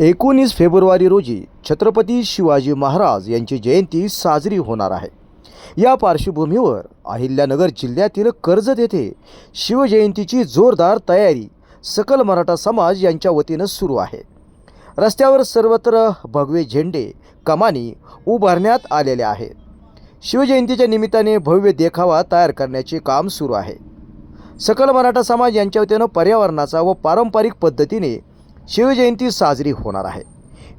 एकोणीस फेब्रुवारी रोजी छत्रपती शिवाजी महाराज यांची जयंती साजरी होणार आहे. या पार्श्वभूमीवर अहिल्यानगर जिल्ह्यातील कर्जत येथे शिवजयंतीची जोरदार तयारी सकल मराठा समाज यांच्या वतीनं सुरू आहे. रस्त्यावर सर्वत्र भगवे झेंडे कमानी उभारण्यात आलेल्या आहेत शिवजयंतीच्या निमित्ताने भव्य देखावा तयार करण्याचे काम सुरू आहे. सकल मराठा समाज यांच्या वतीनं पर्यावरणाचा व पारंपरिक पद्धतीने शिवजयंती साजरी होणार आहे.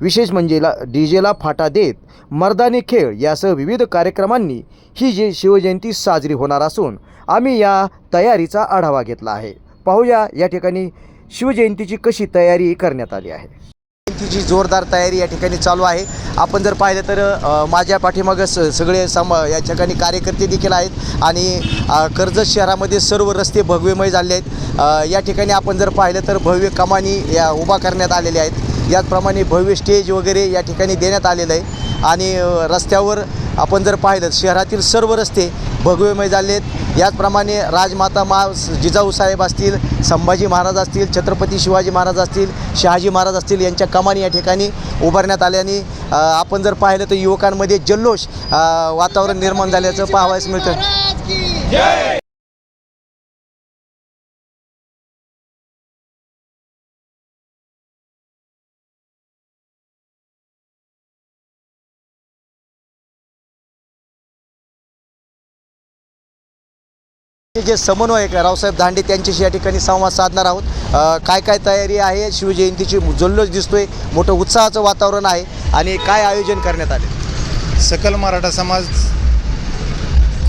विशेष म्हणजे ला डी जेला फाटा देत मर्दानी खेळ यासह विविध कार्यक्रमांनी ही जी शिवजयंती साजरी होणार असून आम्ही या तयारीचा आढावा घेतला आहे. पाहूया या ठिकाणी शिवजयंतीची कशी तयारी करण्यात आली आहे. जयंतीची जोरदार तयारी या ठिकाणी चालू आहे. आपण जर पाहिलं तर माझ्या पाठीमागं स सगळे सम या ठिकाणी कार्यकर्ते देखील आहेत आणि कर्जत शहरामध्ये सर्व रस्ते भव्यमय झाले आहेत. या ठिकाणी आपण जर पाहिलं तर भव्य कमानी या उभा करण्यात आलेल्या आहेत. याचप्रमाणे भव्य स्टेज वगैरे या ठिकाणी देण्यात आलेलं आहे. आणि रस्त्यावर आपण जर पाहिलं शहरातील सर्व रस्ते भगवेमय झाले आहेत याचप्रमाणे राजमाता मा जिजाऊ साहेब असतील संभाजी महाराज असतील छत्रपती शिवाजी महाराज असतील शहाजी महाराज असतील यांच्या कमानी या ठिकाणी उभारण्यात आल्याने आपण जर पाहिलं तर युवकांमध्ये जल्लोष वातावरण निर्माण झाल्याचं पाहावयास मिळतं. जे समन्वयक रावसाहेब दांडे त्यांच्याशी या ठिकाणी संवाद साधणार आहोत. काय काय तयारी आहे? शिवजयंतीची जल्लोष दिसतोय. मोठं उत्साहाचं वातावरण आहे. आणि काय आयोजन करण्यात आले? सकल मराठा समाज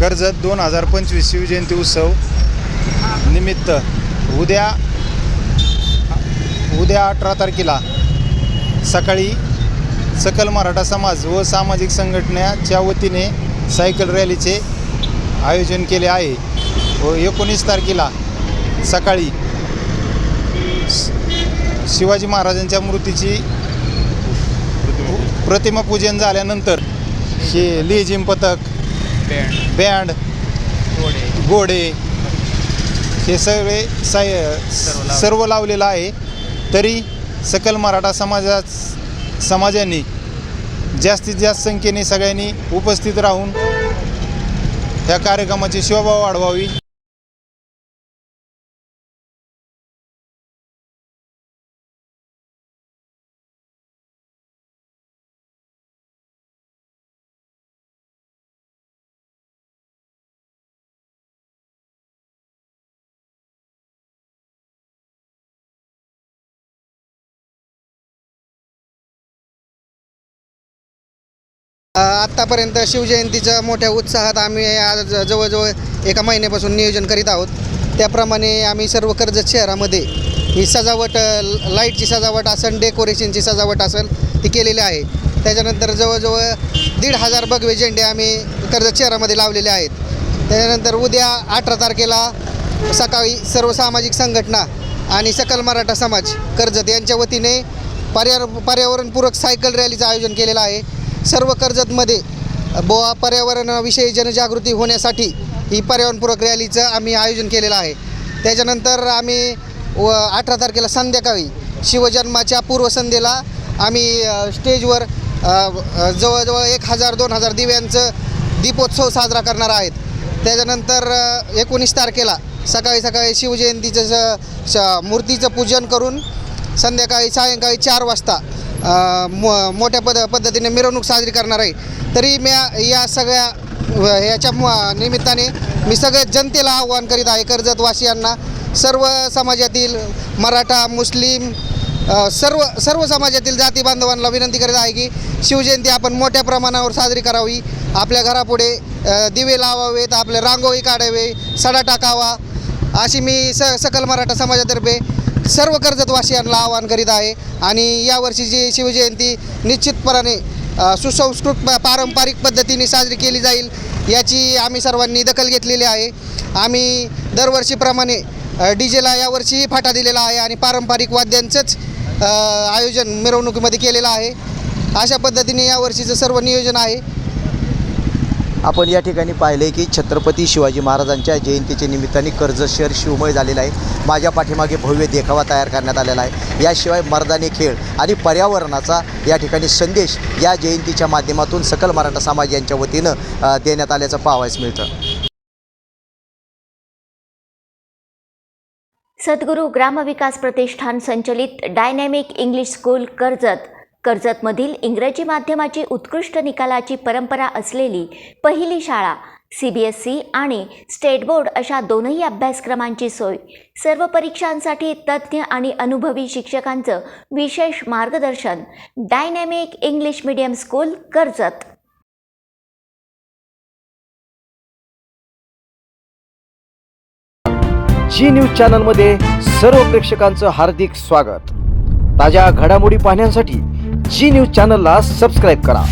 कर्जत दोन हजार पंचवीस शिवजयंती उत्सव निमित्त उद्या उद्या अठरा तारखेला सकाळी सकल मराठा समाज व सामाजिक संघटनेच्या वतीने सायकल रॅलीचे आयोजन केले आहे. व एकोणीस तारखेला सकाळी शिवाजी महाराजांच्या मूर्तीची प्रतिमा पूजन झाल्यानंतर हे लेझिम पथक बँड घोडे. हे सगळे साय सर्व लावलेलं आहे. तरी सकल मराठा समाजा समाजाने जास्तीत जास्त संख्येने सगळ्यांनी उपस्थित राहून या कार्यक्रमाची शोभा वाढवावी. आत्तापर्यंत शिवजयंतीच्या मोठ्या उत्साहात आम्ही आज जवळजवळ एका महिन्यापासून नियोजन करीत आहोत. त्याप्रमाणे आम्ही सर्व कर्जत शहरामध्ये ही सजावट लाईटची सजावट असेल डेकोरेशनची सजावट असेल ती केलेली आहे. त्याच्यानंतर जवळजवळ दीड हजार भगवे झेंडे आम्ही कर्जत शहरामध्ये लावलेले आहेत. त्याच्यानंतर उद्या अठरा तारखेला सकाळी सर्व सामाजिक संघटना आणि सकल मराठा समाज कर्जत यांच्या वतीने पर्यावर पर्यावरणपूरक सायकल रॅलीचं आयोजन केलेलं आहे. सर्व कर्जतमध्ये बोवा पर्यावरणाविषयी जनजागृती होण्यासाठी ही पर्यावरणपूरक रॅलीचं आम्ही आयोजन केलेलं आहे. त्याच्यानंतर आम्ही व अठरा तारखेला संध्याकाळी शिवजन्माच्या पूर्वसंध्येला आम्ही स्टेजवर जवळजवळ एक हजार दोन हजार दिव्यांचं दीपोत्सव साजरा करणार आहेत. त्याच्यानंतर एकोणीस तारखेला सकाळी सकाळी शिवजयंतीचं स- मूर्तीचं पूजन करून संध्याकाळी सायंकाळी चार वाजता मो मोठ्या पद पद्धतीने मिरवणूक साजरी करणार आहे. तरी मी या सगळ्या ह्याच्या निमित्ताने मी सगळ्या जनतेला आव्हान करीत आहे कर्जतवासियांना सर्व समाजातील मराठा मुस्लिम सर्व सर्व समाजातील जाती बांधवांना विनंती करीत आहे की शिवजयंती आपण मोठ्या प्रमाणावर साजरी करावी. आपल्या घरापुढे दिवे लावावेत आपले रांगोळी काढावे सडा टाकावा. अशी मी स सकल मराठा समाजातर्फे सर्व कर्जतवासियांना आवाहन करीत आहे. आणि यावर्षीची शिवजयंती निश्चितपणाने सुसंस्कृत प- पारंपरिक पद्धतीने साजरी केली जाईल याची आम्ही सर्वांनी दखल घेतलेली आहे. आम्ही दरवर्षीप्रमाणे डी जेला यावर्षीही फाटा दिलेला आहे आणि पारंपरिक वाद्यांचंच आयोजन मिरवणुकीमध्ये केलेलं आहे. अशा पद्धतीने यावर्षीचं सर्व नियोजन आहे. आपण या ठिकाणी पाहिले की छत्रपती शिवाजी महाराजांच्या जयंतीच्या निमित्ताने कर्जत शहर शिवमय झालेलं आहे. माझ्या पाठीमागे भव्य देखावा तयार करण्यात आलेला आहे. याशिवाय मर्दानी खेळ आणि पर्यावरणाचा या ठिकाणी संदेश या जयंतीच्या माध्यमातून सकल मराठा समाज यांच्या वतीनं देण्यात आल्याचं पाहावयास मिळतं. सद्गुरू ग्रामविकास प्रतिष्ठान संचलित डायनॅमिक इंग्लिश स्कूल कर्जत कर्जतमधील इंग्रजी माध्यमाची उत्कृष्ट निकालाची परंपरा असलेली पहिली शाळा सी बी एस सी आणि स्टेट बोर्ड अशा दोनही अभ्यासक्रमांची सोय. सर्व परीक्षांसाठी तज्ज्ञ आणि अनुभवी शिक्षकांचं विशेष मार्गदर्शन. Dynamic English medium school Karjat. Zee news चॅनलमध्ये सर्व प्रेक्षकांचं हार्दिक स्वागत. ताज्या घडामोडी पाहण्यासाठी जी न्यूज चॅनलला सबस्क्राईब करा.